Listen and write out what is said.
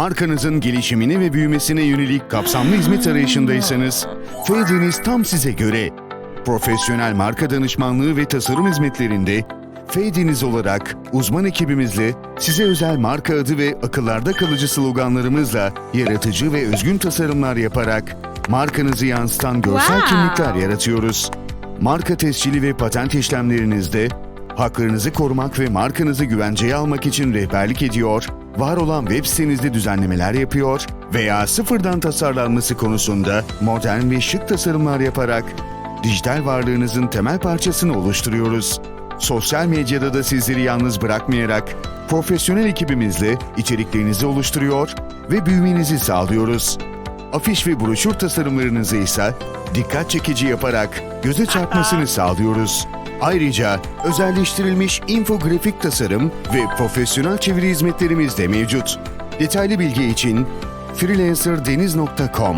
Markanızın gelişimine ve büyümesine yönelik kapsamlı hizmet arayışındaysanız, F-Deniz tam size göre. Profesyonel marka danışmanlığı ve tasarım hizmetlerinde F-Deniz olarak uzman ekibimizle size özel marka adı ve akıllarda kalıcı sloganlarımızla yaratıcı ve özgün tasarımlar yaparak markanızı yansıtan görsel Wow. kimlikler yaratıyoruz. Marka tescili ve patent işlemlerinizde haklarınızı korumak ve markanızı güvenceye almak için rehberlik ediyor, var olan web sitenizde düzenlemeler yapıyor veya sıfırdan tasarlanması konusunda modern ve şık tasarımlar yaparak dijital varlığınızın temel parçasını oluşturuyoruz. Sosyal medyada da sizleri yalnız bırakmayarak profesyonel ekibimizle içeriklerinizi oluşturuyor ve büyümenizi sağlıyoruz. Afiş ve broşür tasarımlarınızı ise dikkat çekici yaparak göze çarpmasını sağlıyoruz. Ayrıca özelleştirilmiş infografik tasarım ve profesyonel çeviri hizmetlerimiz de mevcut. Detaylı bilgi için freelancerDeniz.com